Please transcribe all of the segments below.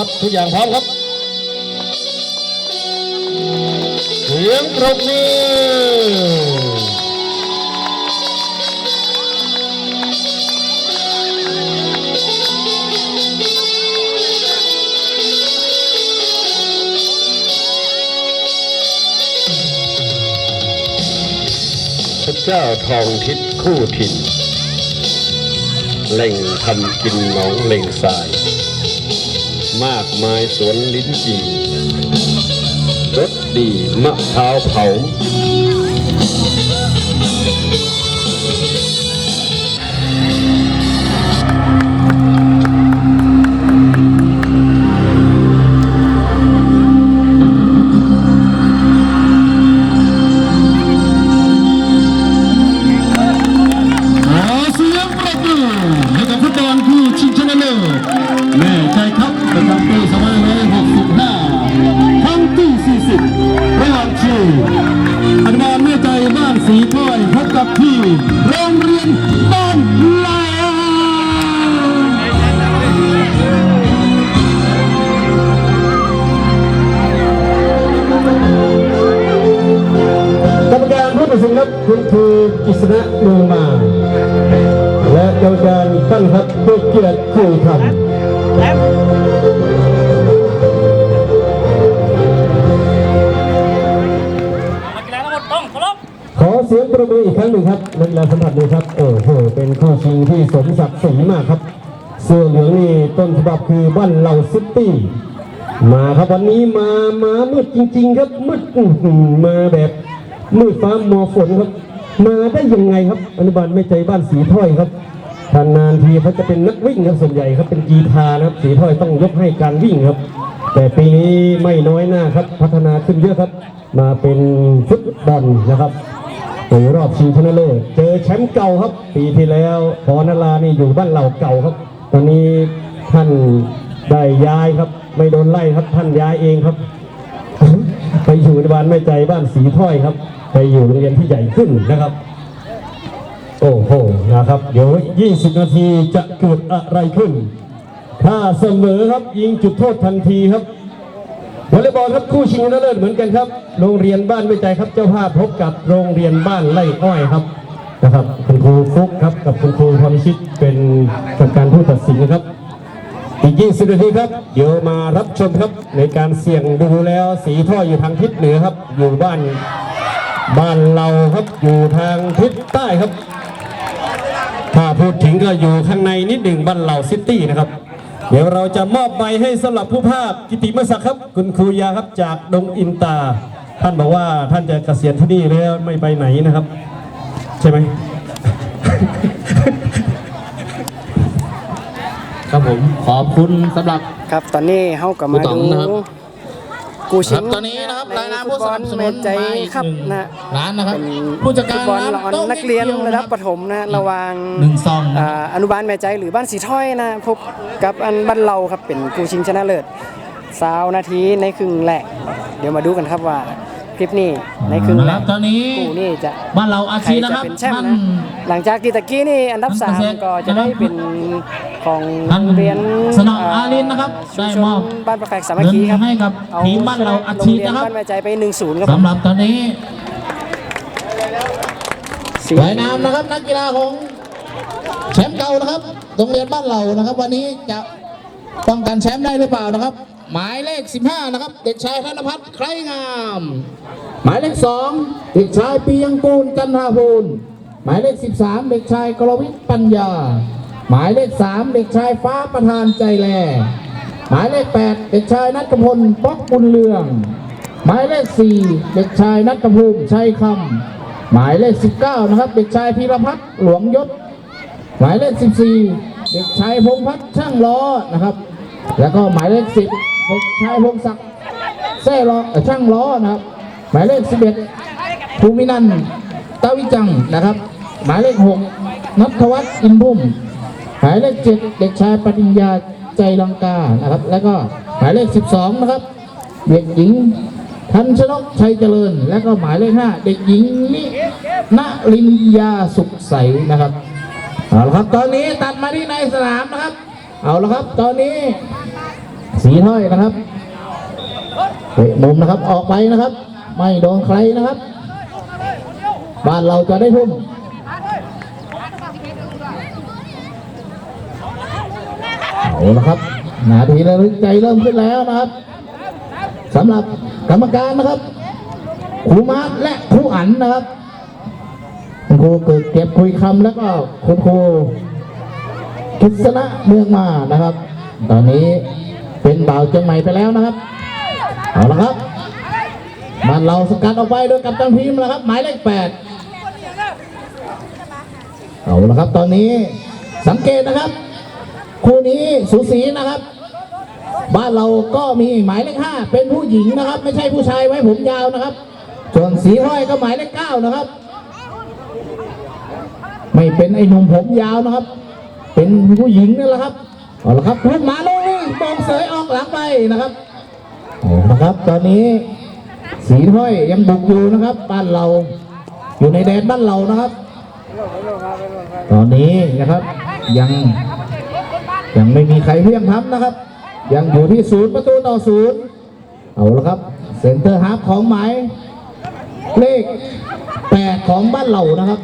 ครับทุกอย่างพร้อมครับเสียงปรบมือพระเจ้าทองทิศคู่ถิ่นเล่งทำกินหนองเล่งสาย มากมายสวนลิ้นจี่รสดีมะพร้าวเผา ขอเสียงประมืออีกครั้งหนึ่งครับนักกีฬาสัมผัสเลยครับโอ้โหเป็นคู่ชิงที่สมศักดิ์ศรีมากครับ เสื้อเหลืองนี่ต้นฉบับคือบ้านเหล่าซิตี้มาครับวันนี้มามามืดจริง ๆ ครับมืดมาแบบมืดฟ้ามัวฝนครับ มาได้ยังไงครับอนุบาลไม่ใจบ้านสีถ้อยครับนานทีเขาจะเป็นนักวิ่งครับส่วนใหญ่ครับเป็นกีฬานะครับ สีถ้อยต้องยกให้การวิ่งครับ แต่ปีนี้ไม่น้อยหน้าครับ พัฒนาขึ้นเยอะครับ มาเป็นฟุตบอลนะครับในรอบชิงชนะเลิศเจอแชมป์เก่าครับ ปีที่แล้วพอนารานี่อยู่บ้านเหล่าเก่าครับ ตอนนี้ท่านได้ย้ายครับ ไม่โดนไล่ครับท่านย้ายเองครับ ไปอยู่ในบ้านไม่ใจบ้านสีถ้อยครับ ไปอยู่โรงเรียนที่ใหญ่ขึ้นนะครับ โอ้โหนะครับ เดี๋ยว 20 นาทีจะเกิดอะไรขึ้น ถ้าเสมอครับยิงจุดโทษทันทีครับ วอลเลย์บอลครับคู่ชิงชนะเลิศเหมือนกันครับ โรงเรียนบ้านไม่ใจครับเจ้าภาพพบกับโรงเรียนบ้านไร่อ้อยครับนะครับ คุณครูฟุกครับกับคุณครูพรชิตเป็นกรรมการผู้ตัดสินนะครับ อีก 20 นาทีครับ เดี๋ยวมารับชมครับในการเสี่ยงดูแล้วสีท่ออยู่ทางทิศเหนือครับ อยู่บ้านบ้านเราครับอยู่ทางทิศใต้ครับ ถ้าพูดถึงก็อยู่ข้างในนิดหนึ่งบ้านเหล่าซิตี้นะครับ เดี๋ยวเราจะมอบใบให้สำหรับผู้ภาคกิติมศักดิ์ครับ คุณครูยาครับจากดงอินตา ท่านบอกว่าท่านจะเกษียณที่นี่แล้วไม่ไปไหนนะครับ ใช่ไหม ครับผมขอบคุณสำหรับ ครับตอนนี้เฮาก็มาผู้ต่อดูนะครับ กูชิครังบตอนนี้นะครับใรายงานผู้สนับสนุนฟุตอลแมใจมาอีกครับหนึ่งนะร้านนะครับเป็นผู้จัดการฟุตบอลร้านละออนโต๊ะนักเรียนเดียวระดับนะครับประถมนะระหว่างหนึ่งซองนะอ่าอนุบาลแม่ใจหรือบ้านสีถ้อยนะพบกับอันบ้านเราครับเป็นกูชิงชนะเลิศสาวนาทีในครึ่งแรกเดี๋ยวมาดูกันครับว่า คลิปนี้ในครึ่งแรครักบตอนนี้กูนี่จะบ้านเราอาใครชีนะจะครับเป็นแชมท่าป์นนะหลังจากที่ตะกี้นี่อันดับท่านสามเกษตรก็จะได้เป็นของท่านโรงเรียนสนออารินนะครับชุมได้ชนมอบบ้านประแฝกสามัคคีครับเงินให้กับเอาทีมบ้านเราอาชีพนะครับโงเยบ้านแม่ใจไป1นศูนย์ครับสำหรับตอนนี้สีสวยน้ำนะครับนักกีฬาของแชมป์เก่านะครับโรงเรียนบ้านเรานะครับ วันนี้จะป้องกันแชมป์ได้หรือเปล่านะครับ หมายเลข 15 นะครับ เด็กชายธนพัฒน์ใครงาม หมายเลข 2 เด็กชายปียังกูลกันทาภูลหมายเลข 13 เด็กชายกรวิทย์ปัญญา หมายเลข 3 เด็กชายฟ้าประธานใจแล หมายเลข 8 เด็กชายนัทพลป๊อกบุญเรือง หมายเลข 4 เด็กชายนัทภูมิชัยคำหมายเลข 19 นะครับ เด็กชายพีรพัฒน์หลวงยศ หมายเลข 14 เด็กชายพงพัฒน์ช่างล้อนะครับ แล้วก็หมายเลข 10 เด็กชายพงศักดิ์แซ่ล้อช่างล้อนะครับ หมายเลข 11ภูมินันตาวิจังนะครับ หมายเลข 6นัทวัฒน์อินพุ่มหมายเลข 7 เด็กชายปริญญาใจลังกานะครับ แล้วก็หมายเลข 12 นะครับ เด็กหญิงทันชนกชัยเจริญ และก็หมายเลข 5 เด็กหญิงนิณลินยาสุขใสนะครับเอาละครับ ตอนนี้ตัดมาที่ในสนามนะครับ เอาละครับ ตอนนี้ สีถ้อยนะครับเตะมุมนะครับออกไปนะครับ ไม่โดนใครนะครับ บ้านเราจะได้ทุ่มเอาละครับนาทีระลึกใจเริ่มขึ้นแล้วนะครับสำหรับกรรมการนะครับครูมาร์คและครูอันนะครับคุณครูเกิดเก็บคุยคำแล้วก็คุณครูกิษณะเมืองมานะครับ ตอนนี้ เป็นบ่าวเชียงใหม่ไปแล้วนะครับเอาละครับบ้านเราสกัดออกไปโดยกัปตันทีมนะครับ หมายเลขแปดเอาละครับตอนนี้สังเกตนะครับ คู่นี้สูสีนะครับ บ้านเราก็มีหมายเลขห้าเป็นผู้หญิงนะครับ ไม่ใช่ผู้ชายไว้ผมยาวนะครับ ส่วนสีห้อยก็หมายเลขเก้านะครับ ไม่เป็นไอ้หนุ่มผมยาวนะครับ เป็นผู้หญิงนี่แหละครับเอาละครับลูกหมาเลง นี่บองเสยออกหลังไปนะครับเอาละครับ ตอนนี้สีห้อยยังบุกอยู่นะครับ บ้านเรา อยู่ในแดนบ้านเรานะครับ ตอนนี้นะครับยังยังไม่มีใครเพียงทำนะครับ ยังอยู่ที่ศูนย์ประตูต่อศูนย์เอาละครับเซนเตอร์ฮาร์ฟของหมายเลขแปดของบ้านเรานะครับ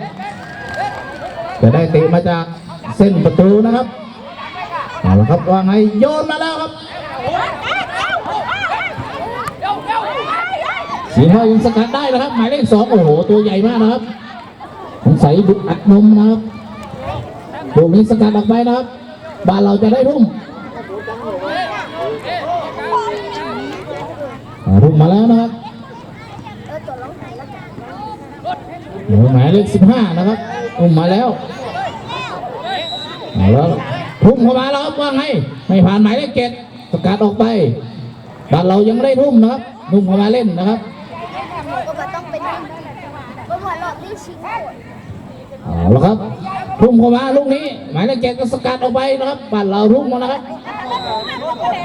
จะได้เตะมาจากเส้นประตูนะครับ เอาละครับว่าไงโยนมาแล้วครับสีห้อยังสกัดได้นะครับ หมายเลขสองโอ้โหตัวใหญ่มากนะครับสงสัยดุอัดนมนะครับลูกนี้สกัดออกไปนะครับบ้านเราจะได้ทุ่มอ่าทุ่มมาแล้วนะครับหมายเลขสิบห้านะครับทุ่มมาแล้วเอาแล้ว ทุ่มเข้ามาแล้วครับว่าไงไม่ผ่านหมายเลขเจ็ดสกัดออกไปบ้านเรายังไม่ได้ทุ่มนะครับทุ่มเข้ามาเล่นนะครับต้องเป็นก็เหมือนหลอดที่ชิ้นหมดเอาละครับ ทุ่มเข้ามาลูกนี้ หมายเลขเจ็ดก็สกัดออกไปนะครับบ้านเราทุ่มมานะครับ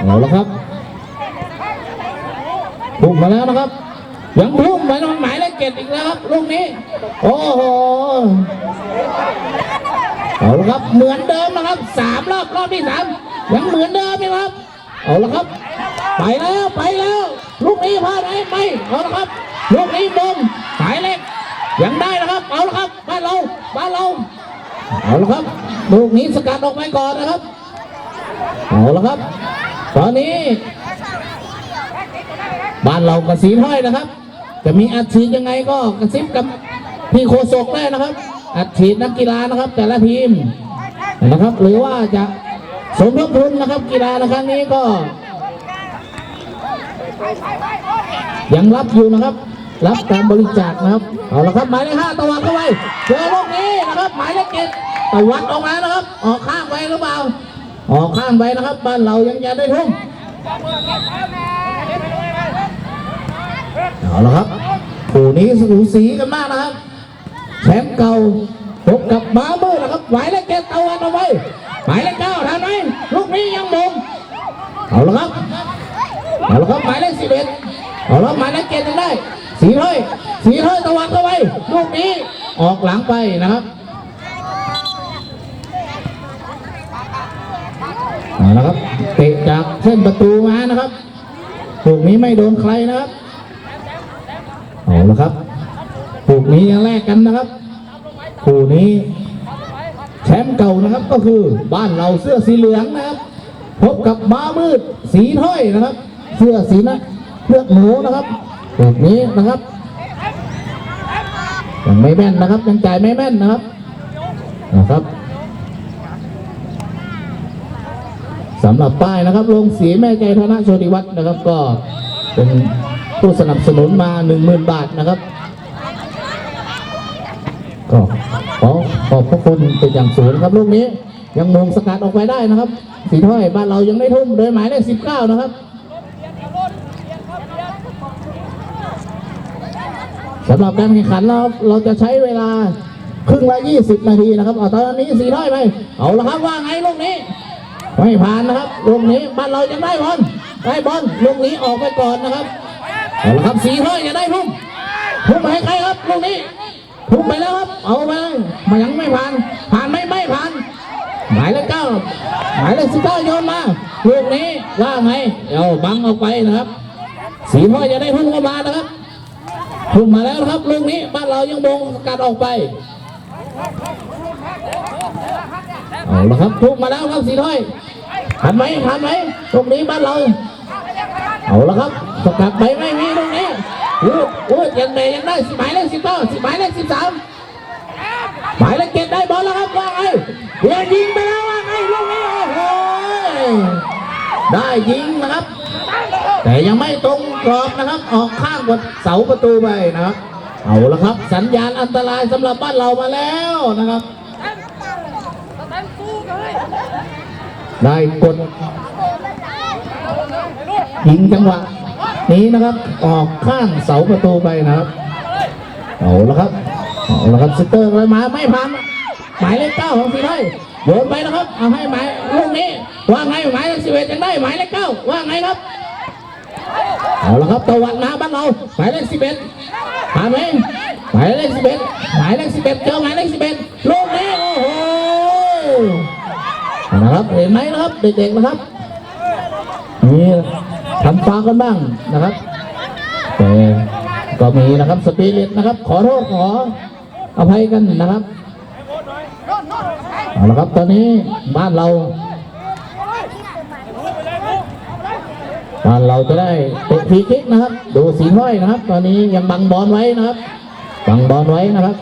เอาละครับทุ่มมาแล้วนะครับ ยังทุ่มหมายหมายเลขเจ็ดอีกแล้วครับลูกนี้ โอ้โห เอาละครับเหมือนเดิมนะครับสามรอบรอบที่สามยังเหมือนเดิมนะครับเอาละครับ ไปแล้วไปแล้วลูกนี้พลาดไหมไม่เอาละครับลูกนี้มงหมายเลขยังได้นะครับ เอาละครับบ้านเราบ้านเราเอาละครับลูกนี้สกัดออกไปก่อนนะครับเอาละครับ ตอนนี้ บ้านเรากระสีห้อยนะครับ จะมีอัดฉีดยังไงก็กระซิบกับพี่โคศกได้นะครับ อัดฉีดนักกีฬานะครับ แต่ละทีมนะครับ หรือว่าจะสมทบทุนนะครับ กีฬาในครั้งนี้ก็ ยังรับอยู่นะครับ รับการบริจาคนะครับเอาละครับหมายเลขห้าตะวัดเข้าไปเจอลูกนี้นะครับหมายเลขเจ็ดตะวัดออกมานะครับ ออกข้างไปหรือเปล่าออกข้างไปนะครับ บ้านเรายังจะได้ทุ่มเอาละครับคู่นี้สูสีกันมากนะครับ แชมป์เก่าพบกับมาเบอร์นะครับหมายเลขเจ็ดตะวันเอาไว้หมายเลขเก้าทันไหมลูกนี้ยังมงเอาละครับเอาละครับหมายเลขสิบเอ็ดเอาละหมายเลขเจ็ดยังได้สีถ้อยสีถ้อยตะวันเข้าไปลูกนี้ออกหลังไปนะครับเอาละครับเตะจากเส้นประตูมานะครับลูกนี้ไม่โดนใครนะครับเอาละครับ ลูกนี้ยังแลกกันนะครับ คู่นี้แชมป์เก่านะครับก็คือบ้านเราเสื้อสีเหลืองนะครับ พบกับม้ามืดสีถ้อยนะครับ เสื้อสีนะเลือดหมูนะครับแบบนี้นะครับยังไม่แม่นนะครับยังจ่ายไม่แม่นนะครับนะครับสำหรับป้ายนะครับลงสีแม่ใจธนโชติวัฒน์นะครับก็เป็นผู้สนับสนุนมาหนึ่งหมื่นบาทนะครับ ก็ขอขอบพระคุณเป็นอย่างสูงนะครับลูกนี้ ยังมงสกัดออกไปได้นะครับสีถ้อยบ้านเรายังไม่ทุ่มโดยหมายเลขสิบเก้านะครับสำหรับการแข่งขันเราเราจะใช้เวลาครึ่งละยี่สิบนาทีนะครับเอาตอนนี้สีถ้อยไปเอาละครับว่าไงลูกนี้ไม่ผ่านนะครับลูกนี้บ้านเรายังได้บอลได้บอลลูกนี้ออกไปก่อนนะครับเอาละครับสีถ้อยจะได้ทุ่มทุ่มไปให้ใครครับลูกนี้ ทุ่มไปแล้วครับ เอาไปมันยังไม่ผ่าน ผ่านไม่ไม่ผ่าน หมายเลขเก้าหมายเลขสิบเก้าโยนมาลูกนี้ว่าไงเอาบังออกไปนะครับ สีพ่อจะได้พุ่งเข้ามานะครับพุ่งมาแล้วครับลูกนี้บ้านเรายังบงกัดออกไปเอาละครับพุ่งมาแล้วครับสีถ้อยทันไหมทันไหมตรงนี้บ้านเรา เอาละครับสกัดไปไม่มีตรงนี้ โอ้โหยังไงยังได้สิหมายเลขสิบเก้าสิหมายเลขสิบสามหมายเลขเจ็ดได้บอลแล้วครับว่าไงเดี๋ยวยิงไปแล้วว่าไงลูกนี้โอ้โหได้ยิงนะครับ แต่ยังไม่ตรงกรอบนะครับ ออกข้างบนเสาประตูไปนะครับเอาละครับ สัญญาณอันตรายสำหรับบ้านเรามาแล้วนะครับ ได้กดยิงจังหวะ นี้นะครับออกข้างเสาประตูไปนะครับเอาละครับเอาละครับสเตอร์เลยมาไม่พันหมายเลขเก้าของสีไทยโยนไปนะครับเอาให้หมายลูกนี้ว่าไงหมายเลขสิบเอ็ดยังได้หมายเลขเก้าว่าไงครับเอาละครับตะวันมาบ้านเราหมายเลขสิบเอ็ดผ่านไหมหมายเลขสิบเอ็ดหมายเลขสิบเอ็ดเจอหมายเลขสิบเอ็ดลูกนี้โอ้โหนะครับเห็นไหมนะครับเด็กๆนะครับนี่ ทำฟาวล์กันบ้างนะครับแต่ก็มีนะครับสปิริตนะครับ ขอโทษขออภัยกันนะครับเอาละครับตอนนี้บ้านเรา บ้านเราจะได้เตะฟรีคิกนะครับ ดูสีห้อยนะครับ ตอนนี้ยังบังบอลไว้นะครับ บังบอลไว้นะครับ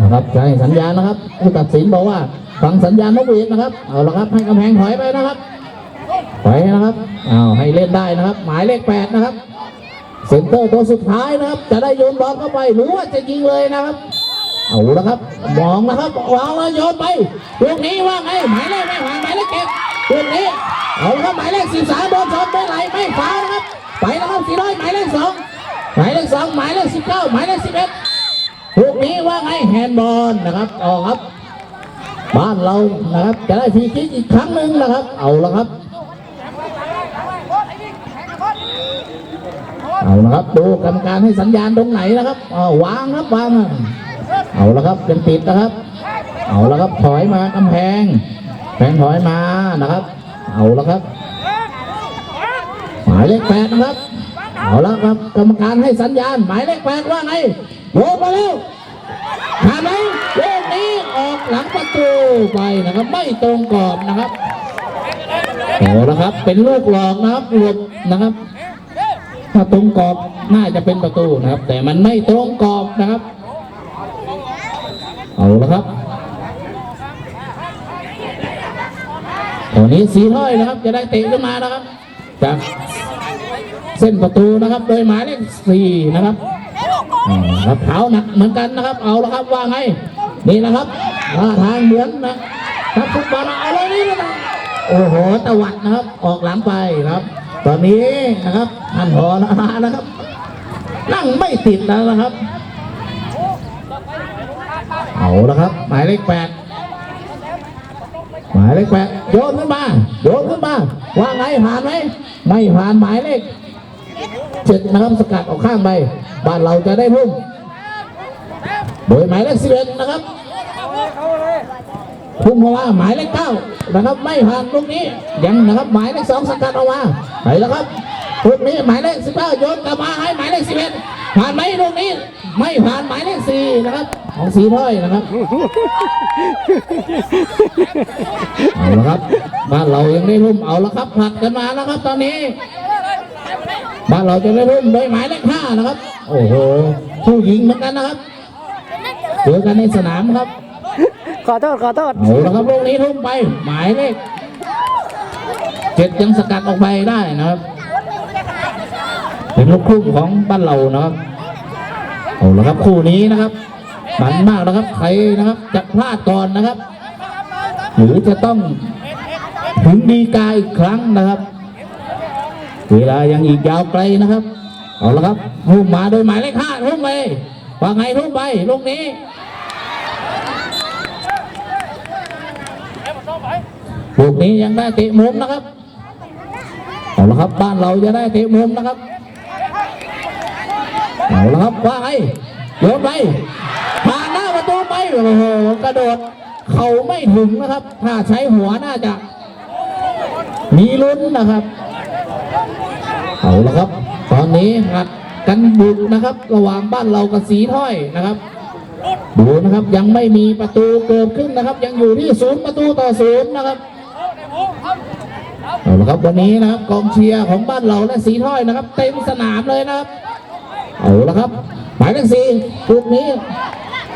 นะครับใช้สัญญาณนะครับผู้ตัดสินบอกว่าฟังสัญญาณนกหวีดนะครับเอาละครับให้กำแพงถอยไปนะครับ ไปนะครับอ้าวให้เล่นได้นะครับ หมายเลขแปดนะครับเซนเตอร์ตัวสุดท้ายนะครับ จะได้โยนบอลเข้าไปหรือว่าจะยิงเลยนะครับเอาละครับมองนะครับวางแล้วโยนไปลูกนี้ว่าไงหมายเลขไม่ผ่านหมายเลขเก็บลูกนี้เอาละครับหมายเลขสิบสามโดนชนไปไหลไม่ฟานะครับไปนะครับสี่ร้อยหมายเลขสองหมายเลขสองหมายเลขสิบเก้าหมายเลขสิบเอ็ดลูกนี้ว่าไงแฮนด์บอลนะครับออกครับ บ้านเรานะครับจะได้ฟรีคิกอีกครั้งหนึ่งนะครับ เอาละครับ เอาละครับดูกรรมการให้สัญญาณตรงไหนนะครับเอาวางครับวางเอาละครับเป็นติดนะครับ เอาละครับถอยมากำแพงแพงถอยมานะครับ เอาละครับหมายเลขแปดนะครับเอาละครับกรรมการให้สัญญาณ หมายเลขแปดว่าไงโยนมาแล้วผ่านไหมเลขนี้ออกหลังประตูไปนะครับ ไม่ตรงกรอบนะครับเอาละครับเป็นลูกหลอกนะครับหลบนะครับ ถ้าตรงกรอบน่าจะเป็นประตูนะครับ แต่มันไม่ตรงกรอบนะครับ เอาละครับตอนนี้สีถ้อยนะครับ จะได้เตะขึ้นมานะครับจากเส้นประตูนะครับ โดยหมายเลขสี่นะครับอ่าครับเท้าหนักเหมือนกันนะครับ เอาละครับว่าไงนี่นะครับท่าทางเหมือนนะครับฟุตบอลเอาเลยนี่นะโอ้โหตะวัดนะครับ ออกหลังไปครับ ตอนนี้นะครับท่านพอละนะครับ นั่งไม่ติดแล้วนะครับ เอาละครับ หมายเลขแปดหมายเลขแปดโยนขึ้นมาโยนขึ้นมาว่าไงผ่านไหมไม่ผ่านหมายเลขเจ็ดนะครับสกัดออกข้างไปบ้านเราจะได้พุ่งโดยหมายเลขสิบเอ็ดนะครับ พุ่งมาว่าหมายเลขเก้านะครับไม่ผ่านลูกนี้ยังนะครับหมายเลขสองสกัดออกมาไปแล้วครับลูกนี้หมายเลขสิบเก้าโยนกลับมาให้หมายเลขสิบเอ็ดผ่านไหมลูกนี้ไม่ผ่านหมายเลขสี่นะครับของสีถ้อยนะครับเอาละครับบ้านเรายังได้รุ่มเอาละครับผลัดกันมานะครับ ตอนนี้บ้านเราจะได้รุ่มโดยหมายเลขห้านะครับ โอ้โหผู้หญิงเหมือนกันนะครับเจอกันในสนามครับ ขอโทษขอโทษเอาละครับลูกนี้ทุ่มไป หมายเลขเจ็ดยังสกัดออกไปได้นะครับ เป็นลูกครึ่งของบ้านเรานะครับเอาละครับคู่นี้นะครับมันมากนะครับใครนะครับจะพลาดก่อนนะครับ หรือจะต้องถึงดีกาอีกครั้งนะครับ เวลายังอีกยาวไกลนะครับ เอาละครับทุ่มมาโดยหมายเลขห้าทุ่มไปว่าไงทุ่มไปลูกนี้ ลูกนี้ยังได้เตะมุมนะครับเอาละครับบ้านเราจะได้เตะมุมนะครับเอาละครับว่าไงโยนไปผ่านหน้าประตูไปโอ้โหกระโดดเขาไม่ถึงนะครับ ถ้าใช้หัวน่าจะ มีลุ้นนะครับเอาละครับ ตอนนี้หัดกันบุกนะครับ ระหว่างบ้านเรากับสีถ้อยนะครับดูนะครับยังไม่มีประตูเกิดขึ้นนะครับ ยังอยู่ที่ศูนย์ประตูต่อศูนย์นะครับ เอาละครับวันนี้นะครับกองเชียร์ของบ้านเราและสีถ้อยนะครับ เต็มสนามเลยนะครับเอาละครับ หมายเลขสี่ลูกนี้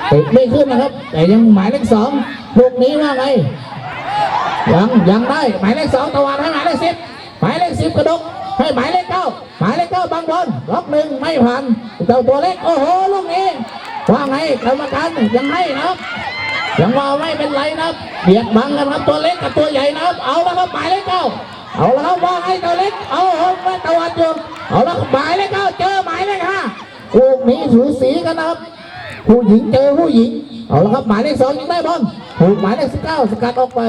เตะไม่ขึ้นนะครับ แต่ยังหมายเลขสองลูกนี้ว่าไงยังยังได้หมายเลขสองตะวันให้หมายเลขสิบหมายเลขสิบกระดกให้หมายเลขเก้าหมายเลขเก้าบางบอลล็อกหนึ่งไม่ผ่านเจ้าตัวเล็กโอ้โหลูกนี้ว่าไงกรรมการยังให้นะครับ ยังว่าไม่เป็นไรนะครับเบียดบังกันครับตัวเล็กกับตัวใหญ่นะครับ เอาละครับหมายเลขเก้าเอาละครับว่าไงตัวเล็ก เอาเอาไม่ตะวันอยู่เอาละครับหมายเลขเก้าเจอหมายเลขห้าลูกนี้สูสีกันนะครับ ผู้หญิงเจอผู้หญิง เอาละครับหมายเลขสองยังได้บอลถูกหมายเลขสิบเก้าสกัดออกไป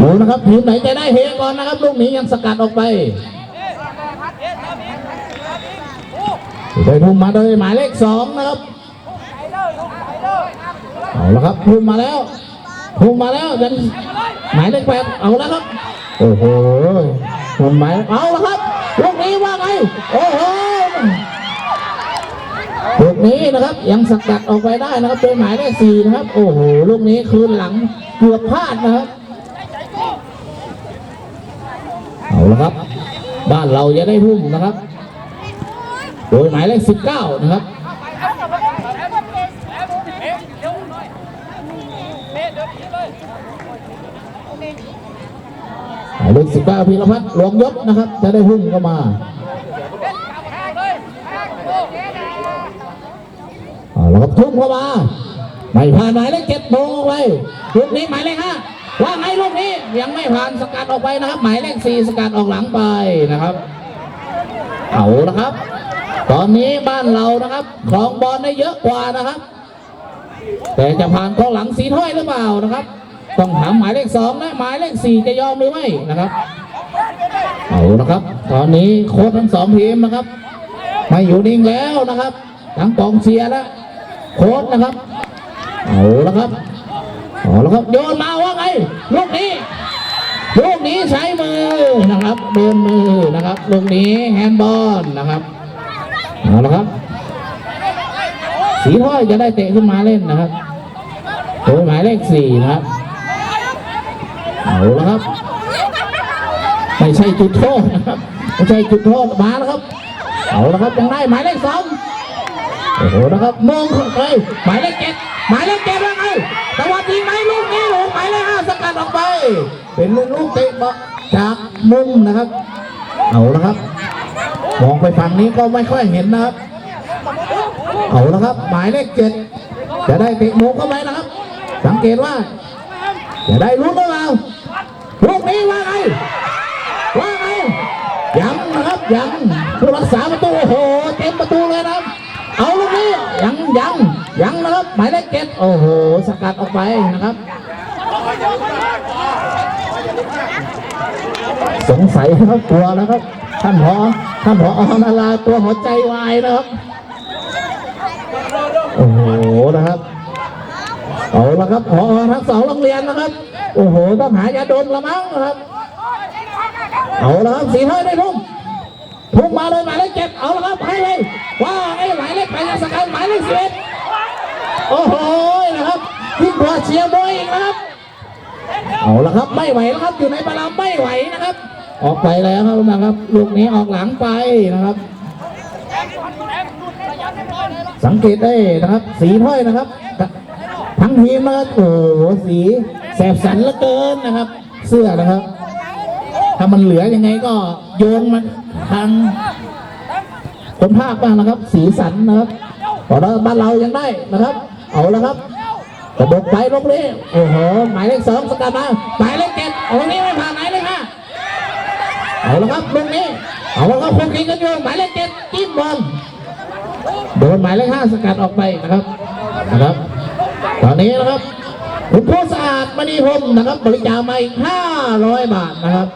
ดูนะครับทีมไหนจะได้เฮก่อนนะครับ ลูกนี้ยังสกัดออกไปได้ทุ่มมาโดยหมายเลขสองนะครับเอาละครับทุ่มมาแล้วทุ่มมาแล้วยังหมายเลขแปดเอาแล้วครับโอ้โหทุ่มหมายเอาละครับลูกนี้ว่าไงโอ้โห นี้นะครับ ยังสกัดออกไปได้นะครับโดยหมายเลขสี่นะครับ โอ้โหลูกนี้คืนหลังเกือบพลาดนะครับเอาละครับ บ้านเราจะได้พุ่มนะครับ โดยหมายเลข19นะครับหมายเลข19พีรพัฒน์หลวงยศนะครับ จะได้พุ่มเข้ามา เอาละครับทุ่มเข้ามาไม่ผ่านหมายเลขเจ็ดโมงออกไปลูกนี้หมายเลขห้าว่าไงลูกนี้ยังไม่ผ่านสกัดออกไปนะครับ หมายเลขสี่สกัดออกหลังไปนะครับเอาละครับ ตอนนี้บ้านเรานะครับของบอลได้เยอะกว่านะครับ แต่จะผ่านกองหลังสีถ้อยหรือเปล่านะครับ ต้องถามหมายเลขสองและหมายเลขสี่จะยอมหรือไม่นะครับเอาละครับ ตอนนี้โค้ชทั้งสองทีมนะครับ ไม่อยู่นิ่งแล้วนะครับ ทั้งกองเชียร์และ โค้ชนะครับเอาละครับเอาละครับโยนมาว่าไงลูกนี้ลูกนี้ใช้มือนะครับโดนมือนะครับลูกนี้แฮนด์บอลนะครับเอาละครับ สีถ้อยจะได้เตะขึ้นมาเล่นนะครับโดยหมายเลขสี่นะครับเอาละครับไม่ใช่จุดโทษนะครับไม่ใช่จุดโทษมาแล้วครับเอาละครับยังได้หมายเลขสอง โอ้โหนะครับมองไปหมายเลขเจ็ดหมายเลขเจ็ดว่าไงตะวันยิงไหมลูกนี้ลูกหมายเลขห้าสกัดออกไป เป็นลูกเตะบอลจากมุมนะครับ เอาละครับ มองไปฝั่งนี้ก็ไม่ค่อยเห็นนะครับ เอาละครับ หมายเลขเจ็ดจะได้เตะมุมเข้าไปนะครับ สังเกตว่า จะได้ลุ้นหรือเปล่าลูกนี้ว่าไงว่าไงยังนะครับยังผู้รักษาประ หมายเลขเจ็ดโอ้โหสกัดออกไปนะครับ สงสัยครับกลัวนะครับ ท่านผอท่านผออนาราตัวหัวใจวายนะครับโอ้โหนะครับเอาละครับผอทั้งสองโรงเรียนนะครับ โอ้โหต้องหายาดมละมั้งนะครับเอาละครับสีเท้าได้ทุ่มทุ่มมาเลยหมายเลขเจ็ดเอาละครับให้เลยว่าไอ้หมายเลขแปดยังสกัดหมายเลขสิบเอ็ด โอ้โหนะครับยิ่งกว่าเชียร์บอยอีกนะครับเอาละครับไม่ไหวแล้วครับอยู่ในบาลามไม่ไหวนะครับ ออกไปแล้วครับนะครับลูกนี้ออกหลังไปนะครับ สังเกตได้นะครับ สีถ้อยนะครับ ทั้งทีมนะครับโอ้โหสีแสบสันเหลือเกินนะครับ เสื้อนะครับ ถ้ามันเหลือยังไงก็โยนมันทางคนภาคบ้างนะครับ สีสันนะครับพอเราบ้านเรายังได้นะครับ เอาละครับกระบอกไปลงนี้โอ้โหหมายเลขสองสกัดมาหมายเลขเจ็ดเอาตรงนี้ไม่ผ่านหมายเลขห้าเอาละครับลงนี้เอาละครับคุกคีกันอยู่หมายเลขเจ็ดจิ้มบอลโดนหมายเลขห้าสกัดออกไปนะครับนะครับ ตอนนี้นะครับคุณผู้สะอาดมณีพรมนะครับ บริจาคมาอีก500บาทนะครับ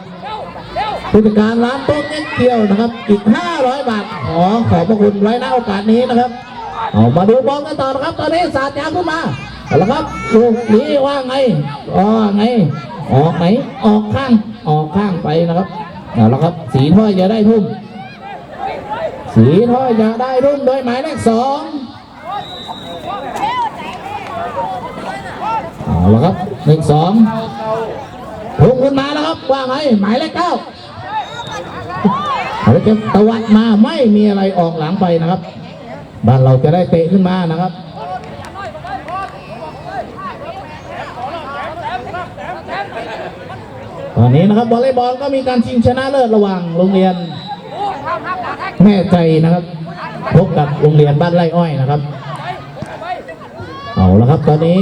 ผู้จัดการร้านโต๊ะเจ๊เกี่ยวนะครับ อีก500บาทขอขอบพระคุณไว้ณโอกาสนี้นะครับ เอามาดูบอลกันต่อนะครับ ตอนนี้สาดยางขึ้นมาเอาละครับลูกนี้ว่าไงว่าไง ออกไหนออกข้างออกข้างไปนะครับเอาละครับ สีถ้อยจะได้ทุ่มสีถ้อยจะได้ทุ่มโดยหมายเลขสองเอาละครับหนึ่งสองทุ่มขึ้นมาแล้วครับ ว่าไงหมายเลขเก้าเอาละครับตะวัดมาไม่มีอะไรออกหลังไปนะครับ บ้านเราจะได้เตะขึ้นมานะครับตอนนี้นะครับวอลเลย์บอลก็มีการชิงชนะเลิศระหว่างโรงเรียน แม่ใจนะครับพบกับโรงเรียนบ้านไร่อ้อยนะครับ เอาละครับ ตอนนี้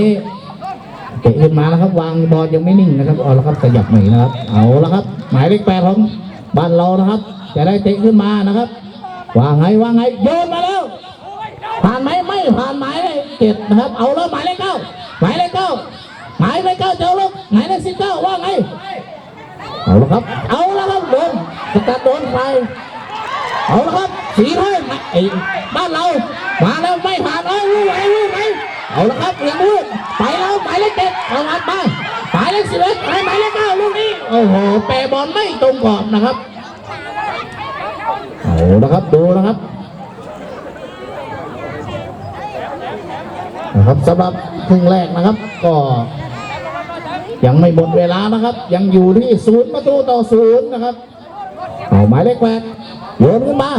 เตะขึ้นมาแล้วครับวางบอลยังไม่นิ่งนะครับเอาละครับขยับหน่อยนะครับ เอาละครับ หมายเลขแปดของบ้านเรานะครับ จะได้เตะขึ้นมานะครับว่าไงว่าไงโยนมาแล้ว ผ่านไหมไม่ผ่านหมายเลขเจ็ดนะครับ เอาแล้วหมายเลขเก้าหมายเลขเก้าหมายเลขเก้าเจ้าลูกหมายเลขสิบเก้าว่าไงเอาละครับ เอาละครับโดนสกัดโดนไปเอาละครับสีเท่าไอ้บ้านเรามาแล้วไม่ผ่านเอ้ยรู้ไหมรู้ไหมเอาละครับเรียงลูกไปแล้วหมายเลขเจ็ดเอาอัดมาหมายเลขสิบเอ็ดหมายเลขเก้าลูกนี้โอ้โหแปรบอลไม่ตรงกรอบนะครับเอาละครับดูนะครับ นะครับสำหรับครึ่งแรกนะครับ ก็ยังไม่หมดเวลานะครับ ยังอยู่ที่ศูนย์ประตูต่อศูนย์นะครับเอาหมายเลขแปดโยนขึ้นมา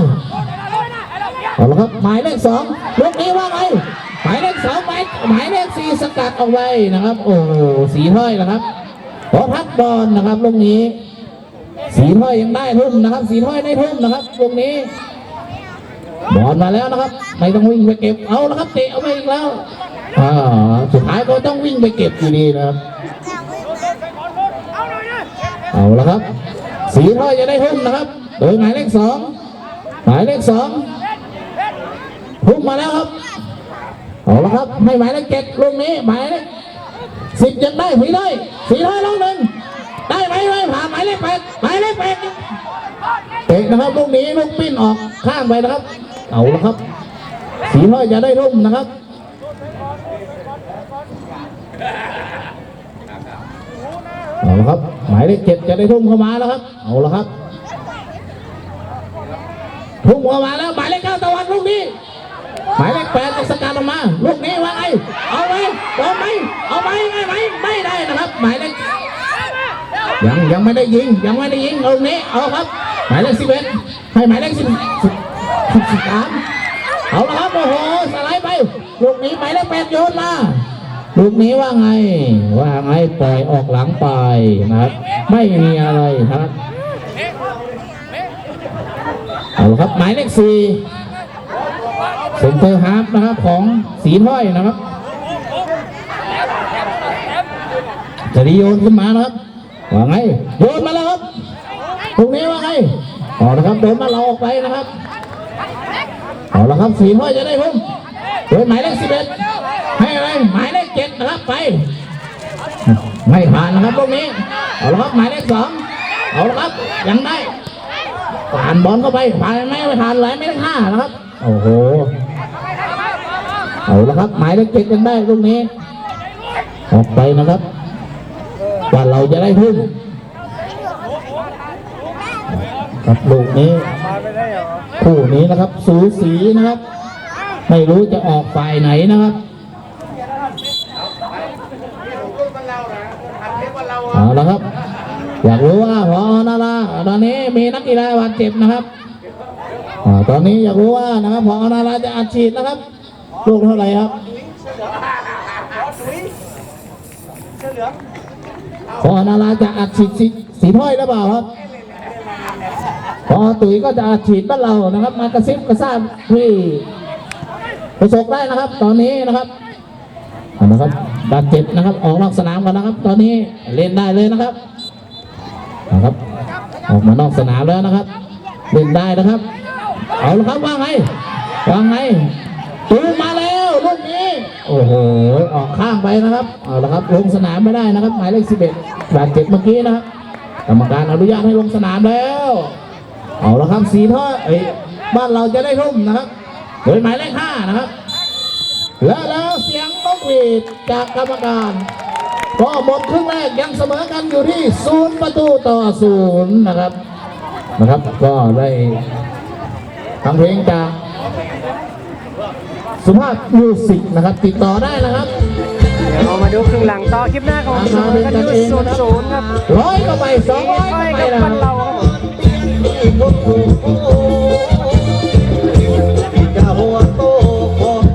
เอาละครับหมายเลขสองลูกนี้ว่าไงหมายเลขสองหมายหมายเลขสี่สกัดออกไปนะครับ โอ้โหสีถ้อยนะครับขอพักบอลนะครับลูกนี้ สีถ้อยยังได้ทุ่มนะครับ สีถ้อยได้ทุ่มนะครับลูกนี้บอลมาแล้วนะครับไม่ต้องวิ่งไปเก็บเอาล้วครับเตะเอาไปอีกแล้ว อ่าสุดท้ายก็ต้องวิ่งไปเก็บอยู่ดีนะครับ เอาแล้วครับ สีถ้อยจะได้ทุ่มนะครับ โดยหมายเลขสองหมายเลขสองทุ่มมาแล้วครับ เอาละครับให้หมายเลขเจ็ดลูกนี้หมายเลขสิบยังได้สีถ้อยสีถ้อยลูกหนึ่งได้ไหมไม่ผ่านหมายเลขแปดหมายเลขแปดเตะนะครับลูกนี้ลูกปิ้นออกข้างไปนะครับ เอาละครับ สีน้อยจะได้ร่มนะครับ เอาละครับ หมายเลขเจ็ดจะได้ทุ่มเข้ามาแล้วครับ เอาละครับ ทุ่มเข้ามาแล้วหมายเลขเก้าตะวันลูกนี้ หมายเลขแปดจะสกัดออกมา ลูกนี้ว่าไงเอาไหมเอาไหมเอาไหมไม่ไหมไม่ได้นะครับ หมายเลขยังยังไม่ได้ยิงยังไม่ได้ยิงตรงนี้เอาครับ หมายเลขสิบเอ็ดให้หมายเลขสิบสิบสิบสิบสามเอาละครับโอ้โหสไลด์ไปลูกนี้หมายเลขแปดโยนมา ลูกนี้ว่าไง ว่าไงปล่อยออกหลังไปนะครับ ไม่มีอะไรครับเอาละครับหมายเลขสี่เซนเตอร์ฮาร์ฟนะครับของสีถ้อยนะครับจะได้โยนขึ้นมานะครับว่าไงโยนมาแล้วครับตรงนี้ว่าไงเอาละครับโดนมาเราออกไปนะครับเอาละครับสีห้อยจะได้พุ่มโดยหมายเลขสิบเอ็ดให้อะไรหมายเลข เจ็ดนะครับไป ไม่ผ่านนะครับตรงนี้ เอาละครับหมายเลขสองเอาละครับยังได้ผ่านบอลเข้าไปผ่านไม่ผ่านไหลไม่ได้ห้านะครับ โอ้โห เอาละครับ หมายเลขเจ็ดยังได้ตรงนี้ ออกไปนะครับว่าเราจะได้พึ่งครับลูกนี้คู่นี้นะครับ สูสีนะครับ ไม่รู้จะออกฝ่ายไหนนะครับ เอาละครับ อยากรู้ว่าพอนาราตอนนี้มีนักกีฬาบาดเจ็บนะครับอตอนนี้อยากรู้ว่านะครับพอนาราจะอัดฉีดนะครับ ลูกเท่าไหร่ครับพอนาราจะอัดฉีดสีสีถ้อยหรือเปล่าครับพอตุ๋ยก็จะอัดฉีดบ้านเรานะครับ มากระซิบกระซาบที่ประสบได้นะครับ ตอนนี้นะครับเอานะครับ บาดเจ็บนะครับ ออกนอกสนามกันนะครับ ตอนนี้เล่นได้เลยนะครับนะครับ ออกมานอกสนามแล้วนะครับ เล่นได้นะครับ เอาละครับว่าไงว่าไงตูมาแล้วลูกนี้โอ้โหออกข้างไปนะครับเอาละครับลงสนามไม่ได้นะครับ หมายเลขสิบเอ็ดบาดเจ็บเมื่อกี้นะครับกรรมการอนุญาตให้ลงสนามแล้ว เอาละครับสีท่อเอ้บ้านเราจะได้ร่มนะครับโดยหมายเลขห้านะครับ และแล้วเสียงนกหวีดจากกรรมการก็หมดครึ่งแรกยังเสมอกันอยู่ที่ศูนย์ประตูต่อศูนย์นะครับนะครับ ก็ได้ทำเพลงจากสุภาพมิวสิกนะครับ ติดต่อได้นะครับเดี๋ยวเรามาดูครึ่งหลังต่อคลิปหน้าของราเสคามอเป็นกันกัอนยู่เองศูนนะย์ครับศูนย์ครับร้อยก็ไปสองร้อยใช่ก็ไปกับนะคบ้านรับเราครับผม